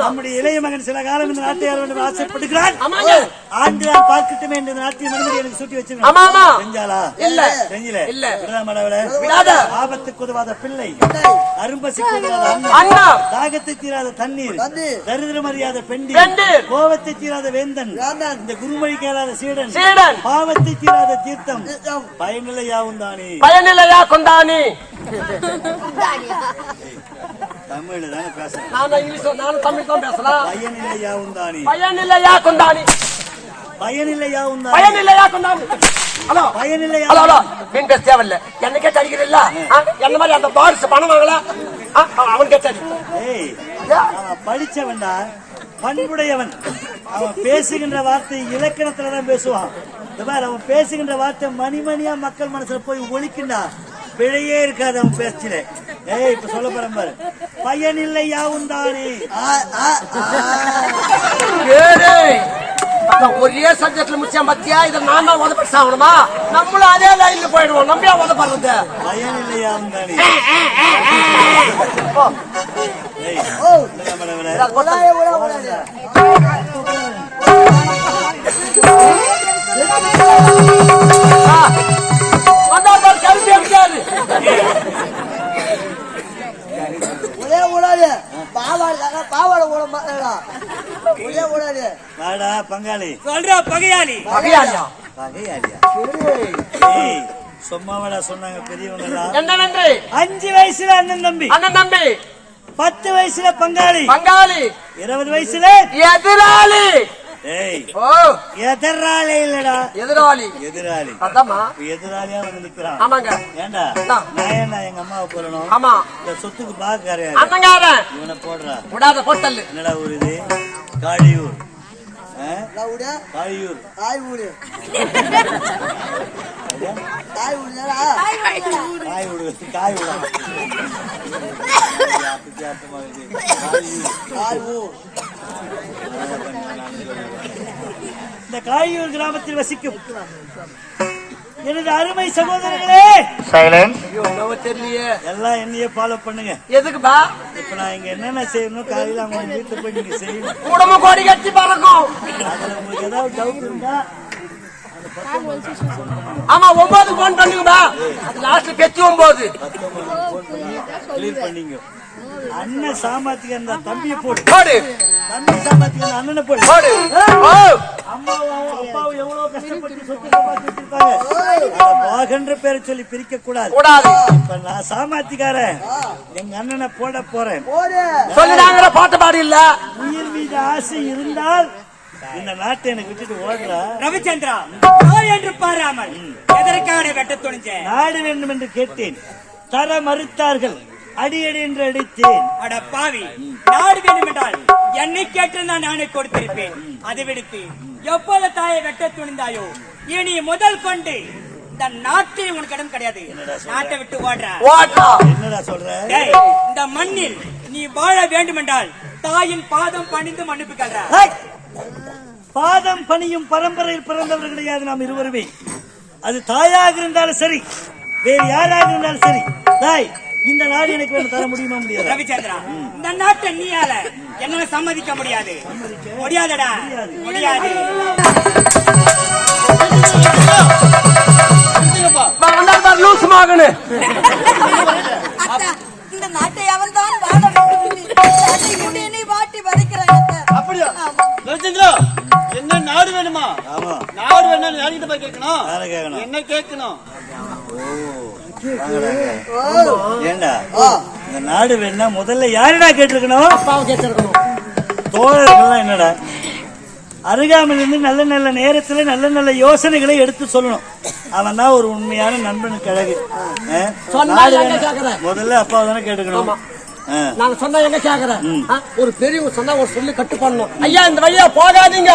நம்முடைய இளைய மகன் சில காலம் இந்த நாட்டை ஆள வேண்டும் என்று ஆசைப்படுகிறான் ஆமாங்க. ஆண்டுதான் பார்க்கட்டுமே என்று இந்த நாட்டிய மனுமதி எனக்கு சுட்டி வச்சிருக்கேன் ஆமா, ஆமா. செஞ்சாளா இல்ல. செஞ்சில இல்ல. விடாமடவள விடாத. ஆபத்துக்கு உதவாத பிள்ளை அரும்பசிக்கு உதவாத அண்ணா தாகத்தை தீராத தண்ணீர். தரிதிரம் அறியாத பெண்டி. கோபத்தை தீராத வேந்தன். இந்த குருமொழி கேளாத சீடன் சீடன். பாவத்தை தீராத தீர்த்தம் தீர்த்தம். பயனில்லை யாவும் தானே பயனில்லையா கொண்டானி தமிழ்ல தானே பேசுறேன். நான் இங்கிலீஷ் நானும் தமிழ் தான் பேசலாம். பயனில்லை யாவும் தானே பயனில்லையா கொண்டானி பயனில்லை யாவும் தானே பயனில்லையா கொண்டானி ஹலோ பயனில்லை ஹலோ ஹலோ யாவும் மீன் பேச தேவையில்ல. என்ன கேட்டு அடிக்கிறீல்ல என்ன மாதிரி அந்த பாரிஸ் பணம் வாங்கல? அவன் கேட்டு அடி. ஏய் படிச்சவன்டா பண்புடையவன். அவன் பேசுகின்ற வார்த்தை இலக்கணத்துல தான் பேசுவான். இந்த மாதிரி அவன் பேசுகின்ற வார்த்தை மணிமணியா மக்கள் மனசுல போய் ஒழிக்குண்டா பிழையே இருக்காது அவன் பேச்சில. ஏய் இப்ப சொல்ல போறேன் பாரு. பயனில்லை யாவும் தானே ஒரே சப்ஜெக்ட்ல முடிச்சேன் பத்தியா இதை நான் தான் உதப்பட்டு சாகணுமா நம்மளும் அதே லைன்ல போயிடுவோம். நம்பியா உதப்படுறது பயனில்லை யாவும் தானே ஏய் பாவாடை போட மாட்டேடா. உலா, உலாய. வாடா பங்காளி. சொல்ற பகையாளி. பகையாளியா? பகையாடியா ஏய் சும்மாவாடா சொன்னாங்க பெரியவங்க எல்லாம் என்னவென்று? அஞ்சு வயசுல அண்ணன் தம்பி. அண்ணன் தம்பி. பத்து வயசுல பங்காளி. பங்காளி. இருபது வயசுல எதிராளி. எதிராளி இல்லடா எதிராளி. எதிராளி. எதிராளியா வந்து நிக்கிறான். ஆமாங்க. ஏண்டா. நான் எங்க அம்மாவை போடணும். ஆமா. இந்த சொத்துக்கு பாக்காரு அண்ணங்காரன். இவனை போடுறா. விடாத போட்டல் என்னடா ஊர் இது காளியூர். காளியூர். தாய் வீடு. தாய்? காய் விடு காய் விடா இந்த காளியூர் கிராமத்தில் வசிக்கும் எனது அருமை சகோதரர்களே! தெரியலையே. எல்லாம் என்னையே ஃபாலோ பண்ணுங்க. எதுக்குப்பா? இப்ப நான் இங்க என்னென்ன செய்யணும் காலையில அவங்க வீட்டுல போய் நீங்க செய்யணும். குடும்ப கோடி கட்டி பறக்கும். அதுல உங்களுக்கு ஏதாவது டவுட் இருந்தா ஆமா ஒன்பது போன் பண்ணுங்கப்பா. லாஸ்ட்ல பெத்தி ஒன்பது. அண்ணன் சாமாத்திக்க அந்த தம்பியை போடு. போடு. தம்பி சாமாத்திக்க அந்த அண்ணனை போடு. போடு. அம்மாவும் அப்பாவும் எவ்வளவு கஷ்டப்பட்டு சொத்து சம்பாதிச்சு வச்சிருப்பாங்க அதை மகன்ற பேரை சொல்லி பிரிக்க கூடாது. கூடாது இப்ப நான் சாமாத்திக்காரன் எங்க அண்ணனை போட போறேன். சொல்லிடாங்கிற பாட்டு பாடி இல்ல. உயிர் மீது ஆசை இருந்தால் இந்த நாட்டை எனக்கு விட்டுட்டு ஓடுறா. ரவிச்சந்திரா என்று பாராமல் எதற்காக வெட்ட துணிஞ்ச நாடு வேண்டும் என்று கேட்டேன். தர மறுத்தார்கள். அடியடி என்று அடித்தேன். அட பாவி நாடு வேண்டும் என்றால் என்னை கேட்டு நான் நானே கொடுத்திருப்பேன் அதை விடுத்து எப்போது தாயை வெட்ட துணிந்தாயோ இனி முதல் கொண்டு இந்த நாட்டில் உனக்கு இடம் கிடையாது. நாட்டை விட்டு ஓடுற. என்னடா சொல்ற? இந்த மண்ணில் நீ வாழ வேண்டுமென்றால் தாயின் பாதம் பணிந்து மன்னிப்பு கேள்ற! பாதம் பணியும் பரம்பரையில் பிறந்தவர்கள் கிடையாது நாம் இருவருமே. அது தாயாக இருந்தாலும் சரி வேறு யாராக இருந்தாலும் சரி. தாய் இந்த நாடு எனக்கு வேணும் தர முடியுமா முடியாது? ரவிச்சந்திரா இந்த நாட்டை நீயால என்னால சம்மதிக்க முடியாது. முடியாதடா. முடியாது. யார்கிட்ட போய் கேட்கணும்? யாரை கேட்கணும்? என்ன கேட்கணும். ஏண்டா? இந்த நாடு வேணா முதல்ல யாருடா கேட்டிருக்கணும்? தோழர்கள்லாம் என்னடா? அருகாமையில் இருந்து நல்ல நல்ல நேரத்துல நல்ல நல்ல யோசனைகளை எடுத்து சொல்லணும். அவன் தான் ஒரு உண்மையான நண்பனுக்கு அழகு? முதல்ல அப்பாவை தானே கேட்டுக்கணும். நாங்க சொன்னா எங்க கேக்குறேன் ஒரு பெரியவங்க சொன்னா ஒரு சொல்லி கட்டு பண்ணணும். ஐயா இந்த வழியா போகாதீங்க.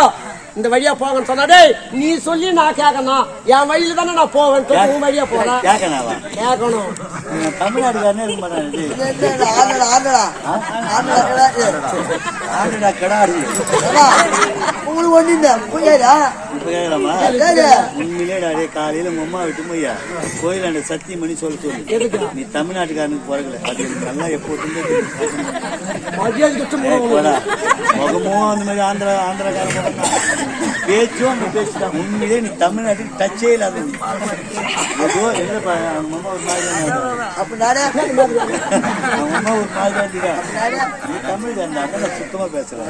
இந்த வழியா போகன்னு சொன்னா டேய் நீ சொல்லி நான் கேட்கணும் என் வழியில தானே நான் போவேன் உன் வழியா போறேன் கேட்கணும் கிடாடி. ஏடா, உங்க உங்களுக்கு ஒண்ணு கேட்கலாமா சரி உண்மையிலே காலையில உங்க அம்மா விட்டு போய்யா? கோயிலாண்ட சத்தியம் பண்ணி சொல்ல சொல்லு நீ தமிழ்நாட்டுக்காரனுக்கு பிறகுல. அது நல்லா எப்போ மரியாதை கட்டு போடா. முகமும் அந்த மாதிரி ஆந்திரா ஆந்திராக்காரன். பேச்சும் அந்த பேச்சு தான். உண்மையிலே நீ தமிழ்நாட்டுக்கு டச்சே இல்லாத. ஏதோ அவங்க அம்மா ஒரு மாதிரி அம்மா ஒரு மாதிரி தான் இருக்காங்க. நீ தமிழ் நான் சுத்தமா பேசுறேன்.